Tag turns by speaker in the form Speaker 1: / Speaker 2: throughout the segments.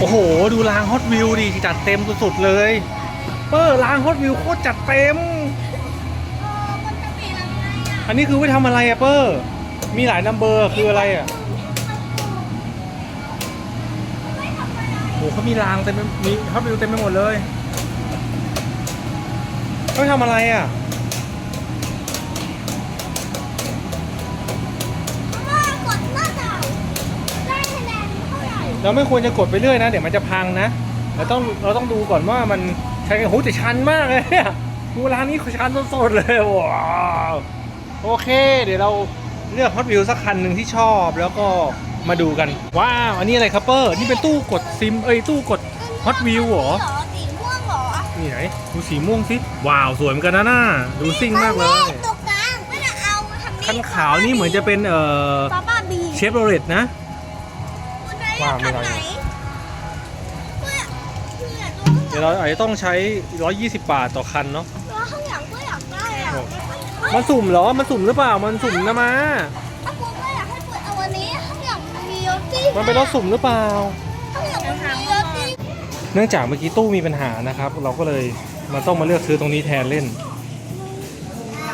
Speaker 1: โอ้โห ดูรางฮอตวิวดิจัดเต็มสุดๆเลย เปอร์รางฮอตวิวโคตรจัดเต็ม
Speaker 2: อันนี้
Speaker 1: คือไว้ทำอะไรอะเปอร์ มีหลายนัมเบอร์คืออะไรอะโอ้โหเขามีรางเต็มมีฮอตวิวเต็มไปหมดเลยเขาทำอะไรอะ
Speaker 2: เท่าไหร่
Speaker 1: เราไม่ควรจะกดไปเรื่อยนะ เดี๋ยวมันจะพังนะเราต้องเราต้องดูก่อนว่ามันใช้โอ้โหแต่ชันมากเลยเนี่ยดูร้านนี้ชันสดๆเลยว้าวโอเค เดี๋ยวเราเลือกฮอตวิวสักคันหนึ่งที่ชอบแล้วก็มาดูกัน ว้าว อันนี้อะไรครับเปอร์ นี่เป็นตู้กดซิม เอ้ย ตู้กดฮอตวิวเหรอ
Speaker 2: เหรอสีม่วงเหรอ
Speaker 1: นี่ไหน ดูสีม่วงสิ ว้าว สวยเหมือนกันนะน่าดูซิ่งมากเลย
Speaker 2: ตรงกลางไม่ได้เอาทำนี้
Speaker 1: คันขาวนี่เหมือนจะเป็นเอ่อ
Speaker 2: ป้าป้าบี
Speaker 1: เชฟโรเลตนะ
Speaker 2: คุณได้
Speaker 1: ว่าไม่
Speaker 2: ทำ
Speaker 1: ได้
Speaker 2: ไหนเพื่อเพื่อดู
Speaker 1: เดี๋ยวเราอาจจะต้องใช้ 120 บาทต่อคันเนาะ
Speaker 2: แล้วข้างหลังเพื่ออยากได้อะ
Speaker 1: มันสุ่มเหรอ มันสุ่มหรือเปล่า มันสุ่มนะมา
Speaker 2: ถ้าคุณไม่อยากให้เปิดเอาวันนี้ข้างหลังมันมีรถที่
Speaker 1: มันเป็นรถสุ่มหรือเปล่า
Speaker 2: ข้างหลังมันมีรถที่
Speaker 1: เนื่องจากเมื่อกี้ตู้มีปัญหานะครับ เราก็เลยมาต้องมาเลือกซื้อตรงนี้แทนเล่น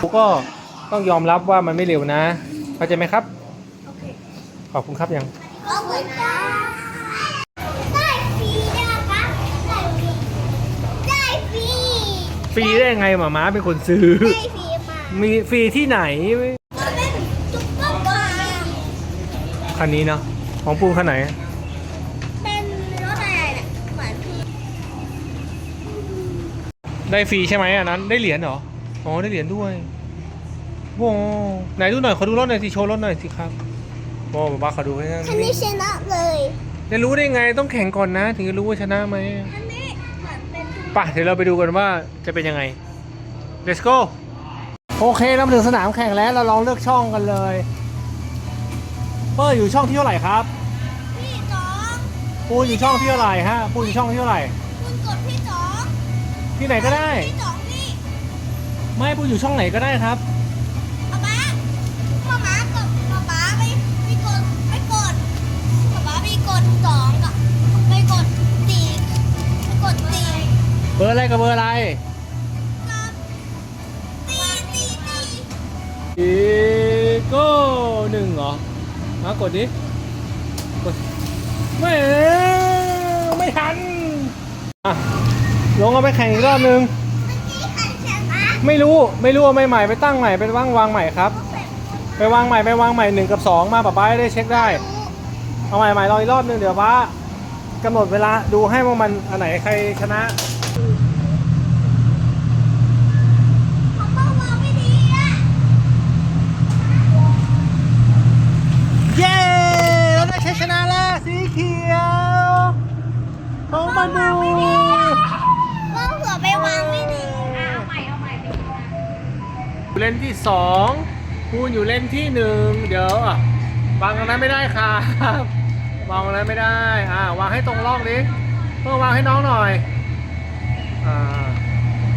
Speaker 1: กูก็ต้องยอมรับว่ามันไม่เร็วนะเข้าใจไหมครับ ขอบคุณครับยัง
Speaker 2: เอาได้ได้ฟรีนะคะได้ฟรีได้ฟรี
Speaker 1: ฟรีได้ยังไงหมาม้าเป็นคนซื้อ
Speaker 2: ได้ฟรีมา
Speaker 1: มีฟรีที่ไหน
Speaker 2: มันเป็นซุปเปอร์บาร์
Speaker 1: คันนี้เนาะของปูนคันไหน
Speaker 2: เป็นรถอะไรเนี่ยเหมือนพี่
Speaker 1: ได้ฟรีใช่ไหมอันนั้น ได้เหรียญเหรอ อ๋อ ได้เหรียญด้วยโว้ไหนดูหน่อย ขอดูรถหน่อยสิ โชว์รถหน่อยสิครับ โอ้บ้าขอดูให้หน่อย
Speaker 2: คันนี้ชนะเลย
Speaker 1: จะรู้ได้ไงต้องแข่งก่อนนะ ถึงจะรู้ว่าชนะไหม
Speaker 2: คันนี้เหมือนเป็น
Speaker 1: ป่ะเดี๋ยวเราไปดูกันว่าจะเป็นยังไง let's go โอเคเรามาถึงสนามแข่งแล้วเราลองเลือกช่องกันเลยเปอร์อยู่ช่องที่เท่าไหร่ครับ
Speaker 2: พี่จอง
Speaker 1: ปูนอยู่ช่องที่เท่าไหร่ฮะปูนอยู่ช่องที่เท่าไหร่
Speaker 2: คุณกดพี่จอง
Speaker 1: ที่ไหนก็ได้
Speaker 2: พี่จองพี่
Speaker 1: ไม่ปูนอยู่ช่องไหนก็ได้ครับ
Speaker 2: องกับไปกดสี่ไปกดสี่
Speaker 1: เบอร์อะไรกับเบอร์อะไร
Speaker 2: กับตีตีตี
Speaker 1: อีโก้หนึ่งเหรอมากดดิกดไม่ไม่ทันอะลงเอาไปแข่งอีกรอบนึง
Speaker 2: เมื่อกี้ใครชนะ
Speaker 1: ไม่รู้ไม่รู้ว่าไม่ใหม่ไปตั้งใหม่ไปวางวางใหม่ครับ ไปวางใหม่ไปวางใหม่หนึ่งกับสองมาป้าป้าได้เช็คได้ เอาใหม่ใหม่รออีกรอบนึงเดี๋ยวป้ากำหนดเวลาดูให้ว่ามันอันไหนใครชนะ
Speaker 2: ของป้าวางไม่ดีอะ
Speaker 1: เย้เราได้ชัยชนะแล้วสีเขียวของมาดู
Speaker 2: ก็เผื่อไปวางไม่ดีเอาใหม่เอาใหม่ไป
Speaker 1: เล่นที่สองคูณอยู่เล่นที่หนึ่งเดี๋ยวอะ วางตรงนั้นไม่ได้ครับวางตรงนั้นไม่ได้อ่าวางให้ตรงร่องนี้เพื่อวางให้น้องหน่อยอ่า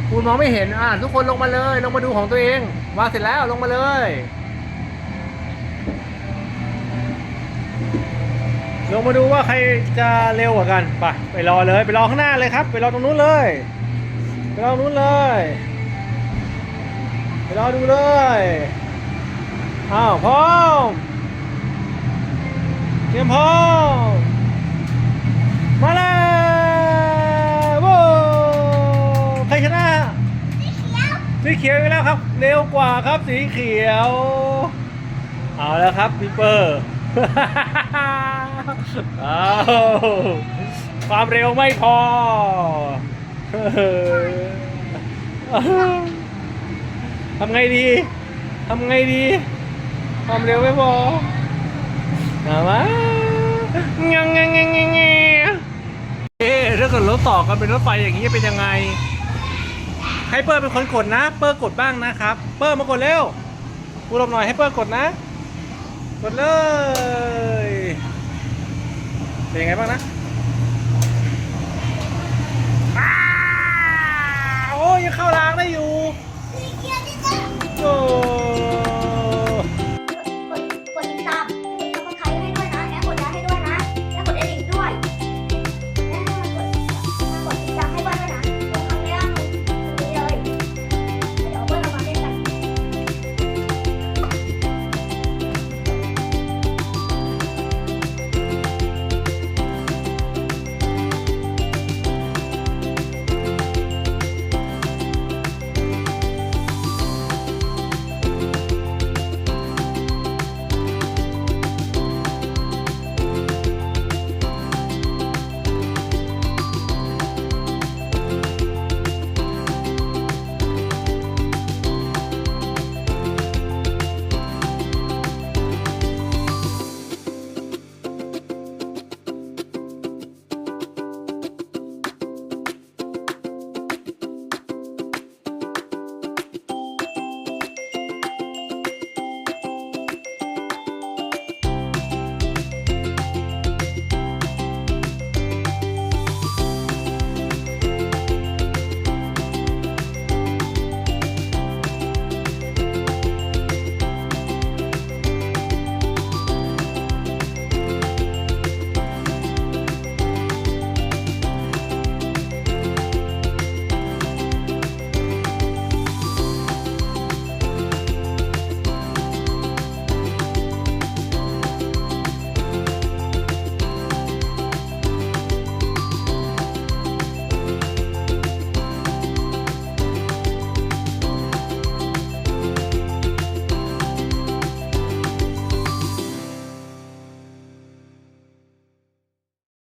Speaker 1: คุณมองไม่เห็นอ่าทุกคนลงมาเลย ลงมาดูของตัวเองวางเสร็จแล้วลงมาเลยลงมาดูว่าใครจะเร็วกว่ากันไปไปรอเลยไปรอข้างหน้าเลยครับ ไปรอตรงนู้นเลยไปรอตรงนู้นเลยไปรอดูเลยอ้าวพร้อม เตรียมพร้อมมาแล้วโว้ใครชนะสีเขียวอีกแล้วครับ เร็วกว่าครับสีเขียว เอาแล้วครับพี่เปอร์เอาความเร็วไม่พอทำไงดี ทำไงดี ความเร็วไม่พอ น่ารักงงงงงงเอ๊ะถ้าเกิดรถต่อกันเป็นรถไฟอย่างนี้จะเป็นยังไง ให้เปิ้ลเป็นคนกดนะ เปิ้ลกดบ้างนะครับ เปิ้ลมากดเร็วกูลบหน่อยให้เปิ้ลกดนะ กดเลย เป็นยังไงบ้างนะโอ้ยังเข้าแล้ว